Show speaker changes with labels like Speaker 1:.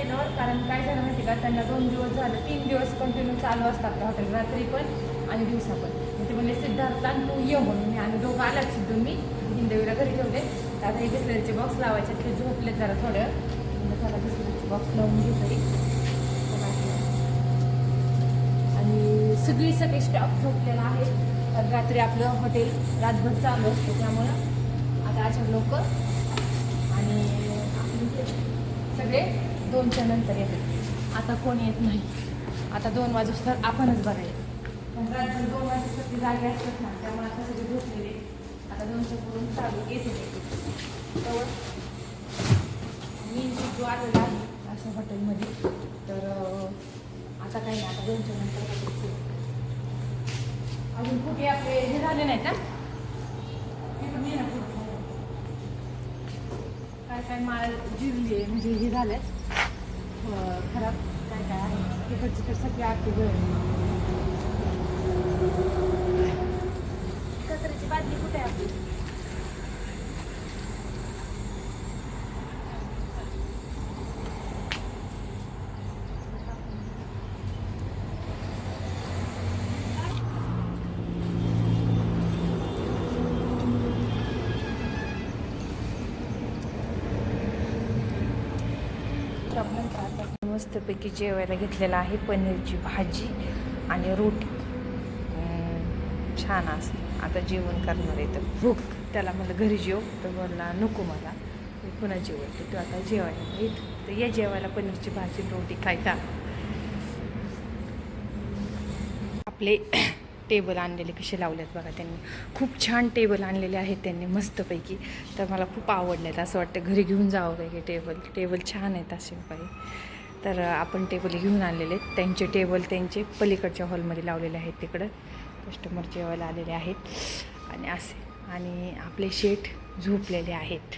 Speaker 1: केल्यावर कारण काय झालं माहिती का? त्यांना दोन दिवस झालं तीन दिवस कंटिन्यू चालू असतात आपलं हॉटेल रात्री पण आणि दिवसा पण. ते म्हणजे सिद्धार्थ आणि तू ये म्हणून. मी आम्ही दोघं आलाच सिद्धून मी हिंदवीला घरी ठेवले. तर आता हे बिस्लरीचे बॉक्स लावायचे ते झोपले जरा थोडं. त्याला चला बिस्लरीचे बॉक्स लावून घेऊ आणि सगळी सगळी स्टॉक झोपलेला आहे तर रात्री आपलं हॉटेल रातभर चालू असतं त्यामुळं आता अशा लोक आणि सगळे दोनच्या नंतर येते. आता कोण येत नाही? आता दोन वाजू तर आपणच बघायला पण रात्री दोन वाजता ती जागे असतात ना त्यामुळे आता सगळे झोपलेले. आता दोनच्या पुढून चालू येत होते तर मी जो आलेला आहे असं हॉटेलमध्ये. तर आता काही नाही आता दोनच्या नंतर अजून कुठे आपले हे झाले नाहीत ना? काय काय माळ जिरली आहे म्हणजे हे झालंय खराब काय काय आहे तिकडची तर सगळी आरती कचऱ्याची बादली कुठे आहे आपली मस्तपैकी जेवायला घेतलेलं आहे पनीरची भाजी आणि रोटी. छान असं. आता जेवण करणार आहे तर भूक. त्याला मला घरी जेव. तर मला नको मला. मी पुन्हा जेवते. तो आता जेवायला येत. तर या जेवायला पनीरची भाजी रोटी खायचा आपले टेबल आणलेले कसे लावलेत बघा त्यांनी. खूप छान टेबल आणलेले आहेत त्यांनी मस्तपैकी. तर मला खूप आवडलेत. असं वाटतं घरी घेऊन जावं काही टेबल. टेबल छान आहेत असे काही तर आपण टेबल घेऊन आणलेले आहेत. त्यांचे टेबल त्यांचे पलीकडच्या हॉलमध्ये लावलेले आहेत तिकडं. कस्टमर जेवायला आलेले आहेत. आणि असे. आणि आपले शेठ झोपलेले आहेत.